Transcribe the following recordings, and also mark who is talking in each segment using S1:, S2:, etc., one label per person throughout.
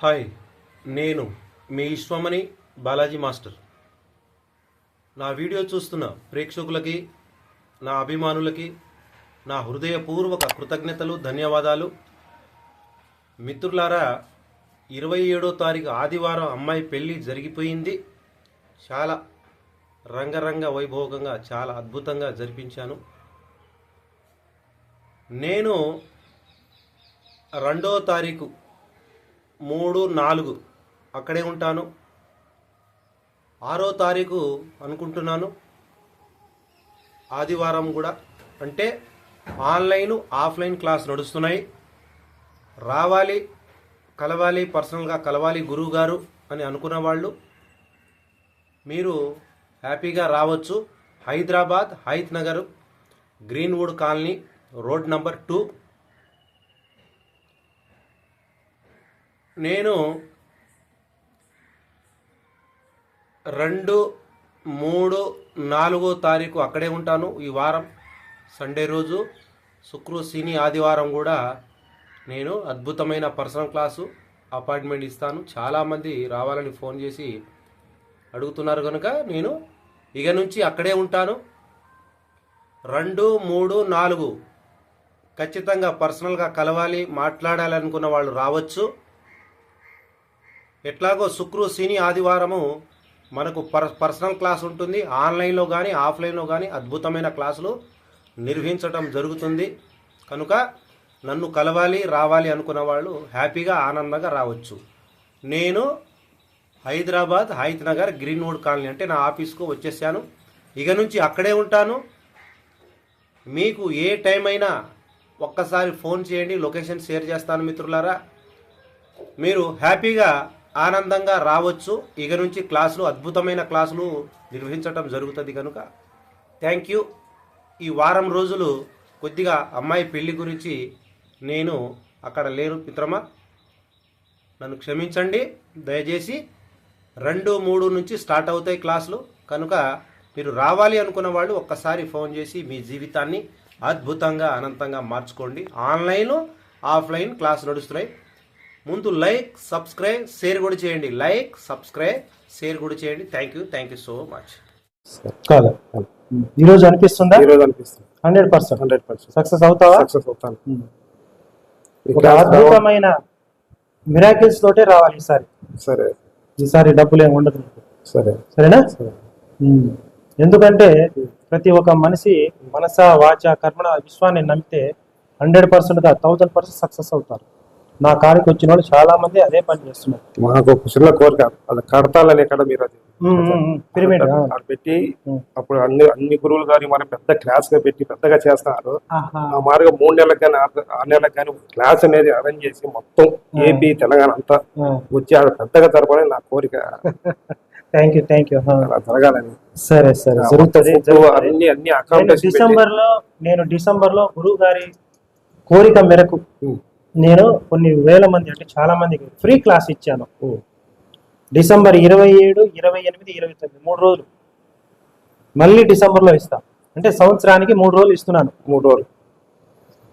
S1: Hi నేను మీ Vishwamani Balaji master. నా వీడియో చూస్తున్న ప్రేక్షకులకి నా అభిమానులకి నా హృదయపూర్వక కృతజ్ఞతలు ధన్యవాదాలు. మిత్రులారా ఇరవై ఏడో తారీఖు ఆదివారం అమ్మాయి పెళ్ళి జరిగిపోయింది. చాలా రంగరంగ వైభోగంగా చాలా అద్భుతంగా జరిపించాను. నేను రెండో తారీఖు మూడు నాలుగు. అక్కడే ఉంటాను. ఆరో తారీఖు అనుకుంటున్నాను. ఆదివారం కూడా. అంటే ఆన్లైన్ ఆఫ్లైన్ క్లాస్ నడుస్తున్నాయి. రావాలి కలవాలి పర్సనల్గా కలవాలి గురువు గారు అని అనుకున్న వాళ్ళు మీరు హ్యాపీగా రావచ్చు. Hyderabad Hayath Nagar Greenwood colony road number two. నేను రెండు మూడు నాలుగో తారీఖు అక్కడే ఉంటాను. ఈ వారం సండే రోజు శుక్రు శని ఆదివారం కూడా నేను అద్భుతమైన పర్సనల్ క్లాసు అపాయింట్మెంట్ ఇస్తాను. చాలామంది రావాలని ఫోన్ చేసి అడుగుతున్నారు కనుక నేను ఇక నుంచి అక్కడే ఉంటాను. రెండు మూడు నాలుగు ఖచ్చితంగా పర్సనల్గా కలవాలి మాట్లాడాలనుకున్న వాళ్ళు రావచ్చు. ఎట్లాగో శుక్రు శని ఆదివారము మనకు పర్ పర్సనల్ క్లాస్ ఉంటుంది. ఆన్లైన్లో కానీ ఆఫ్లైన్లో కానీ అద్భుతమైన క్లాసులు నిర్వహించడం జరుగుతుంది. కనుక నన్ను కలవాలి రావాలి అనుకున్న వాళ్ళు హ్యాపీగా ఆనందంగా రావచ్చు. నేను హైదరాబాద్ హైత్ నగర్ గ్రీన్వుడ్ కాలనీ అంటే నా ఆఫీస్కు వచ్చేసాను. ఇక నుంచి అక్కడే ఉంటాను. మీకు ఏ టైం అయినా ఒక్కసారి ఫోన్ చేయండి. లొకేషన్ షేర్ చేస్తాను మిత్రులారా. మీరు హ్యాపీగా ఆనందంగా రావచ్చు. ఇక నుంచి క్లాసులు అద్భుతమైన క్లాసులు నిర్వహించటం జరుగుతుంది కనుక థ్యాంక్ యూ. ఈ వారం రోజులు కొద్దిగా అమ్మాయి పెళ్ళి గురించి నేను అక్కడ లేను మిత్రమా నన్ను క్షమించండి. దయచేసి రెండు మూడు నుంచి స్టార్ట్ అవుతాయి క్లాసులు. కనుక మీరు రావాలి అనుకున్న వాళ్ళు ఒక్కసారి ఫోన్ చేసి మీ జీవితాన్ని అద్భుతంగా అనంతంగా మార్చుకోండి. ఆన్లైన్ ఆఫ్లైన్ క్లాస్ నడుస్తున్నాయి. ముందు లైక్ సబ్స్క్రైబ్ షేర్ కూడా చేయండి. లైక్ సబ్స్క్రైబ్ షేర్ కూడా చేయండి. Thank you thank you so much
S2: కాదు. ఈరోజు అనిపిస్తుందా?
S3: ఈ రోజు అనిపిస్తుంది.
S2: Hundred percent.
S3: Hundred percent.
S2: Success అవుతావా?
S3: సక్సెస్ అవుతాను. ఈ
S2: ఒక అద్భుతమైన మిరాకిల్స్ తోటే రావాలి ఈసారి.
S3: సరే.
S2: ఈసారి డబ్బులు ఏమి ఉండదు.
S3: సరే.
S2: సరేనా. ఎందుకంటే ప్రతి ఒక్క మనిషి మనస వాచ కర్మణ విశ్వాన్ని నమ్మితే హండ్రెడ్ పర్సెంట్గా థౌసండ్ పర్సెంట్ సక్సెస్ అవుతారు. నా కాడికి వచ్చిన వాళ్ళు చాలా మంది అదే పని చేస్తున్నారు
S3: మాకు ఒక చిన్న కోరిక అది కడతాలని ఎక్కడ మీరు అది.
S2: పిరమిడ్
S3: పెట్టి. అప్పుడు అన్ని అన్ని గురువులు గారి మన పెద్ద క్లాస్గా పెట్టి పెద్దగా చేస్తున్నారు. ఆ మార్గం మూడు నెలలకు కానీ ఆరు నెలలకు కానీ క్లాస్ అనేది అరేంజ్ చేసి మొత్తం ఏపీ తెలంగాణ అంతా. వచ్చి ఆడ పెద్దగా జరపాలని నా కోరిక
S2: థ్యాంక్ యూ థ్యాంక్ యూ
S3: జరగాలని
S2: సరే సరే జరుగుతుంది.
S3: అన్ని అన్ని
S2: డిసెంబర్లో నేను డిసెంబర్లో గురువు గారి కోరిక మేరకు. నేను కొన్ని వేల మంది అంటే చాలా మందికి ఫ్రీ క్లాస్ ఇచ్చాను. డిసెంబర్ ఇరవై ఏడు ఇరవై ఎనిమిది ఇరవై తొమ్మిది మూడు రోజులు. మళ్ళీ డిసెంబర్లో ఇస్తా. అంటే సంవత్సరానికి మూడు రోజులు ఇస్తున్నాను.
S3: మూడు రోజులు.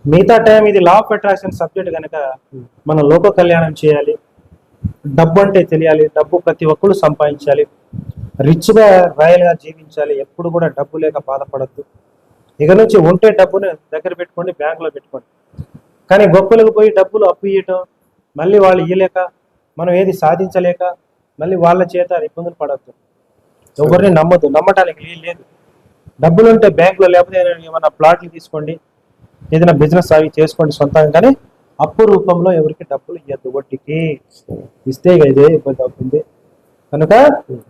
S2: మిగతా టైం ఇది లా ఆఫ్ అట్రాక్షన్ సబ్జెక్ట్ కనుక మనం లోక కళ్యాణం చేయాలి. డబ్బు అంటే తెలియాలి. డబ్బు ప్రతి ఒక్కరు సంపాదించాలి. రిచ్గా రాయల్గా జీవించాలి. ఎప్పుడు కూడా డబ్బు లేక బాధపడద్దు. ఇక నుంచి ఉంటే డబ్బుని దగ్గర పెట్టుకోండి బ్యాంకులో పెట్టుకోండి. కానీ గొప్పలకు పోయి డబ్బులు అప్పు ఇవ్వటం మళ్ళీ వాళ్ళు ఇయ్యలేక మనం ఏది సాధించలేక మళ్ళీ వాళ్ళ చేత ఇబ్బందులు పడద్దు. ఎవరిని నమ్మద్దు. నమ్మటానికి లేదు. డబ్బులు ఉంటే బ్యాంకులో లేకపోతే ఏమైనా ప్లాట్లు తీసుకోండి ఏదైనా బిజినెస్ అవి చేసుకోండి సొంతంగా కానీ అప్పు రూపంలో ఎవరికి డబ్బులు ఇవ్వద్దు వడ్డీకి ఇస్తే ఇదే ఇబ్బంది అవుతుంది. కనుక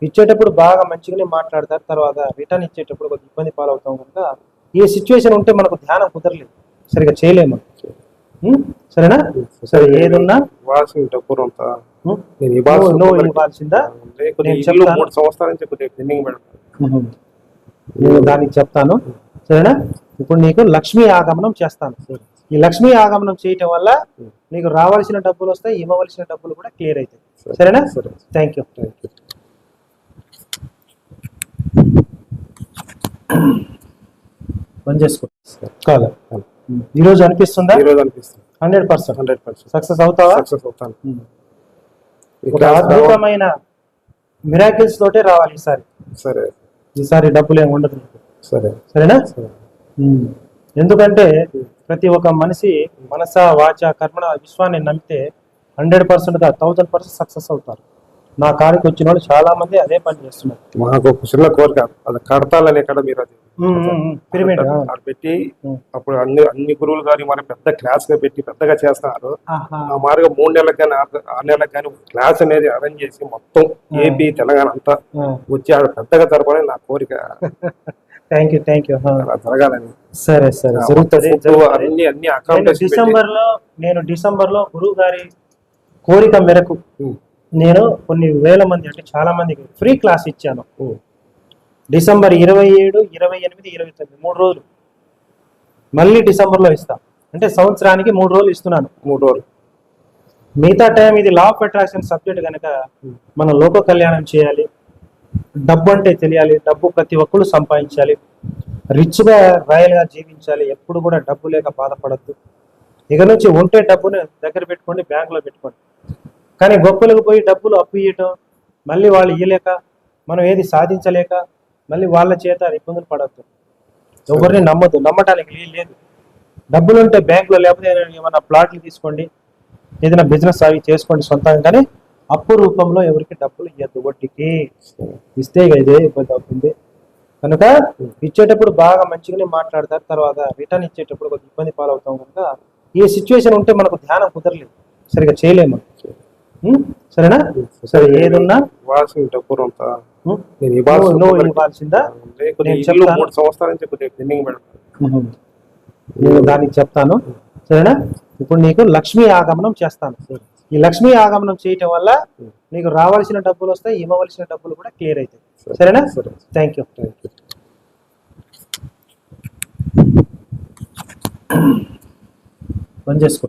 S2: ఇచ్చేటప్పుడు బాగా మంచిగానే మాట్లాడతారు. తర్వాత రిటర్న్ ఇచ్చేటప్పుడు కొద్దిగా ఇబ్బంది పాలవుతాం కనుక ఈ సిచ్యువేషన్ ఉంటే మనకు ధ్యానం కుదరలేదు. సరిగా చేయలేము. సరేనా? సరే ఏదున్నా?
S3: ఇవ్వాల్సిన? నేను
S2: ఇవ్వాల్సిందా. నేను
S3: ఇల్లు
S2: చెప్తాను.
S3: మూడు సంవత్సరాల నుంచి కొద్దిగా పెండింగ్ పెడతాను
S2: ఉహు. నేను దానికి చెప్తాను. సరేనా? ఇప్పుడు నీకు లక్ష్మీ ఆగమనం చేస్తాను. ఈ లక్ష్మీ ఆగమనం చేయటం వల్ల నీకు రావాల్సిన డబ్బులు వస్తాయి ఇవ్వవలసిన డబ్బులు కూడా క్లియర్ అవుతాయి. సరేనా?
S3: సరే.
S2: థ్యాంక్ యూ
S3: థ్యాంక్ యూ
S2: బంద్ చేసుకో. కాదు. ఈరోజు అనిపిస్తుందా?
S3: ఈ రోజు అనిపిస్తుంది.
S2: Hundred percent.
S3: Hundred percent.
S2: Success అవుతావా?
S3: సక్సెస్ అవుతాను. ఈ
S2: ఒక అద్భుతమైన మిరాకిల్స్ తోటే రావాలి ఈసారి.
S3: సరే.
S2: ఈసారి డబ్బులు ఏమి ఉండదు.
S3: సరే.
S2: సరేనా. ఎందుకంటే ప్రతి ఒక్క మనిషి మనస వాచ కర్మణ విశ్వాన్ని నమ్మితే hundred percent thousand percent success అవుతారు. నా కాడికి వచ్చిన వాళ్ళు చాలా మంది అదే పని చేస్తున్నారు.
S3: మాకు చిన్న కోరిక. అది కడతాలని ఎక్కడ మీరు అది. పెట్టి. అప్పుడు అన్ని అన్ని గురువులు గారి మన పెద్ద క్లాస్గా పెట్టి పెద్దగా చేస్తున్నారు. ఆ మార్గం మూడు నెలలకు కానీ ఆరు నెలలకు కానీ క్లాస్ అనేది అరేంజ్ చేసి మొత్తం ఏపీ తెలంగాణ అంతా. వచ్చి ఆడ పెద్దగా జరపాలని నా కోరిక
S2: థ్యాంక్ యూ థ్యాంక్ యూ
S3: జరగాలని
S2: సరే సరే జరుగుతుంది.
S3: అన్ని డిసెంబర్లో
S2: నేను డిసెంబర్లో గురువు గారి కోరిక మేరకు. నేను కొన్ని వేల మంది అంటే చాలా మందికి ఫ్రీ క్లాస్ ఇచ్చాను. డిసెంబర్ ఇరవై ఏడు ఇరవై ఎనిమిది ఇరవై తొమ్మిది మూడు రోజులు. మళ్ళీ డిసెంబర్లో ఇస్తా. అంటే సంవత్సరానికి మూడు రోజులు ఇస్తున్నాను.
S3: మూడు రోజులు.
S2: మిగతా టైం ఇది లా ఆఫ్ అట్రాక్షన్ సబ్జెక్ట్ కనుక మనం లోక కళ్యాణం చేయాలి. డబ్బు అంటే తెలియాలి. డబ్బు ప్రతి ఒక్కరు సంపాదించాలి. రిచ్గా రాయల్గా జీవించాలి. ఎప్పుడు కూడా డబ్బు లేక బాధపడద్దు. ఇక నుంచి ఉంటే డబ్బుని దగ్గర పెట్టుకోండి బ్యాంకులో పెట్టుకోండి. కానీ గొప్పలకు పోయి డబ్బులు అప్పు ఇవ్వటం మళ్ళీ వాళ్ళు ఇయ్యలేక మనం ఏది సాధించలేక మళ్ళీ వాళ్ళ చేత ఇబ్బందులు పడద్దు. ఎవరిని నమ్మద్దు. నమ్మటానికి లేదు. డబ్బులు ఉంటే బ్యాంకులో లేకపోతే ఏమైనా ప్లాట్లు తీసుకోండి. ఏదైనా బిజినెస్ అవి చేసుకోండి సొంతంగా కానీ అప్పు రూపంలో ఎవరికి డబ్బులు ఇవ్వద్దు వడ్డీకి ఇస్తే ఇదే ఇబ్బంది అవుతుంది. కనుక ఇచ్చేటప్పుడు బాగా మంచిగానే మాట్లాడతారు. తర్వాత రిటర్న్ ఇచ్చేటప్పుడు కొద్దిగా ఇబ్బంది పాలవుతాం కనుక ఈ సిచ్యువేషన్ ఉంటే మనకు ధ్యానం కుదరలేదు. సరిగా చేయలేము. సరేనా? సరే ఏదున్నా?
S3: నేను
S2: ఇవ్వాల్సిందా నేను.
S3: మూడు సంవత్సరాల నుంచి పెండింగ్
S2: ఉహు. నేను దానికి చెప్తాను. సరేనా? ఇప్పుడు నీకు లక్ష్మీ ఆగమనం చేస్తాను. ఈ లక్ష్మీ ఆగమనం చేయటం వల్ల నీకు రావాల్సిన డబ్బులు వస్తాయి ఇవ్వవలసిన డబ్బులు కూడా క్లియర్ అవుతాయి. సరేనా?
S3: సరే.
S2: థ్యాంక్ యూ
S3: థ్యాంక్ యూ
S2: బంద్ చేసుకో.